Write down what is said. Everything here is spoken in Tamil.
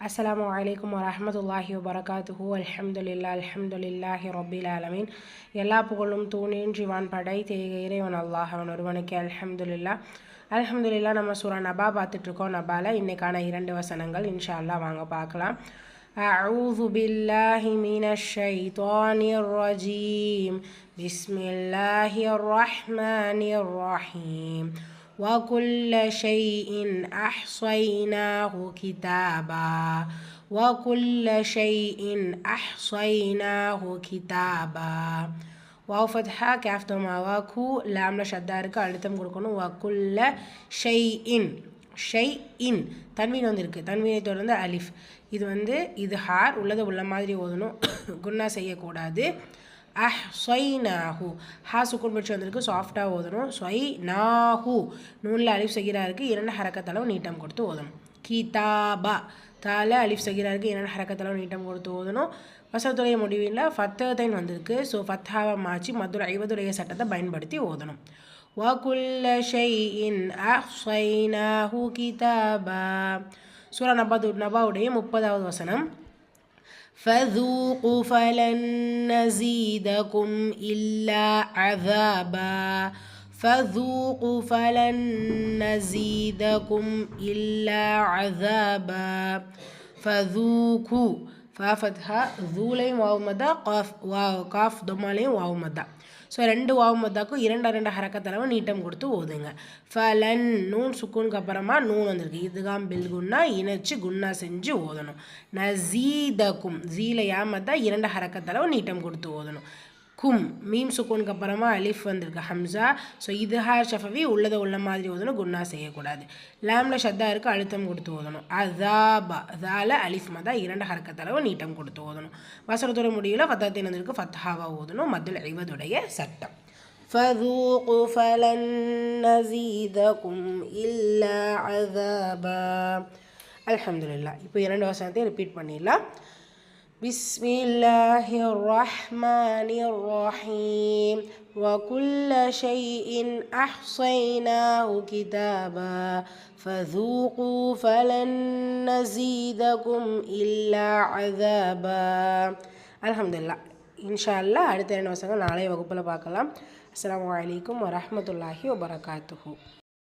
அஸ்லாம் வலைக்கம் வரமத்துல்லாஹி வபரகாத்துஹூ அல்ஹம்துலில்லா அல்ஹம்துலில்லாஹி ரொபில் ஆலமீன் எல்லா புகழும் தூணின் ஜிவான் படை தேக இறைவன் அல்லாஹ் அவன் ஒருவனுக்கு அல்ஹம்துலில்லா அல்ஹம்துலில்லா நம்ம சூரா நபா பார்த்துட்ருக்கோம் நபால இன்னைக்கான இரண்டு வசனங்கள் இன்ஷா அல்லா வாங்க பார்க்கலாம் أعوذ بالله من الشيطان الرجيم بسم الله الرحمن الرحيم وكل شيء أحصيناه كتابا وكل شيء أحصيناه كتابا வாவ் ஃபத்ஹா கேஃப் தோமா வா கூ லாம்ல ஷத்தா இருக்குது அழுத்தம் கொடுக்கணும் வக்குல்ல ஷெய் இன் ஷெய் இன் தன்வீன் வந்திருக்கு தன்வீனை தொடர்ந்து அலிஃப் இது வந்து இது ஹார் உள்ளதை உள்ள மாதிரி ஓதணும் குன்னா செய்யக்கூடாது அஹ் சொய் நாஹு ஹா சுக்குன் பட்சி வந்திருக்கு சாஃப்டாக ஓதணும் சொய் நாஹு நூலில் அலிஃப் சகிரா இருக்குது இரண்டு ஹரக்கத்தளவு நீட்டம் கொடுத்து ஓதணும் கீதாபா தால அலிஃப் சகிரா இருக்குது இரண்டு ஹரக்கத்தளவு நீட்டம் கொடுத்து ஓதணும் வசத்துடைய முடிவில் ஃபத்தத்தைன் வந்திருக்கு ஸோ ஃபத்தாவை மாற்றி மதுரை ஐவதுடைய சட்டத்தை பயன்படுத்தி ஓதணும் وكل شيء أحصيناه كتابا சூரா நபா நபாவுடைய முப்பதாவது வசனம் فذوقوا فلن نزيدكم إلا عذابا. فذوقوا فلن نزيدكم إلا عذابا. فذوقوا வா ஃபத்ஹா ஜூலையும் வாவு மதா காஃப் வா காஃப் தொமாலையும் வாவு மதா. ஸோ ரெண்டு வாவு மதாக்கும் இரண்டு ரெண்டு ஹரக்கத்தளவு நீட்டம் கொடுத்து ஓதுங்க. ஃபலன் நூன் சுக்குனுக்கு அப்புறமா நூன் வந்திருக்கு. இதுகாம் பில்குன்னா இணைச்சி குன்னா செஞ்சு ஓதணும். நசீதக்கும் ஜீல யா மதா இரண்டு ஹரக்கத்தளவு நீட்டம் கொடுத்து ஓதணும். கும் மீம் சுக்கூனுக்கு அப்புறமா அலிஃப் வந்திருக்கு ஹம்சா ஸோ இது ஹார் ஷஃபவி உள்ளதை உள்ள மாதிரி ஓதணும் குன்னா செய்யக்கூடாது லேம்ல ஷத்தா இருக்கு அழுத்தம் கொடுத்து ஓதணும் அதாபா அதால அலிஃப் மதா இரண்டு ஹரக்கத்தளவு நீட்டம் கொடுத்து ஓதணும் வசனத்தோட முடிவில் ஃபத்தாத்தின் வந்திருக்கு ஃபத்ஹாவா ஓதணும் மத்தில் ஐவதுடைய சட்டம் فذوقوا فلن نزيدكم إلا عذابا الحمد لله இப்போ இரண்டு வசனத்தை ரிப்பீட் பண்ணிடலாம் بسم الله الرحمن الرحيم وكل شيء أحصيناه كتابا فذوقوا فلن نزيدكم إلا عذابا الحمد لله இன்ஷா அல்லா அடுத்த ரெண்டு வருஷங்கள் நாளைய வகுப்பில் பார்க்கலாம் அஸ்லாம் வலைக்கம் வரமத்துல்லாஹி வபரகாத்துஹூ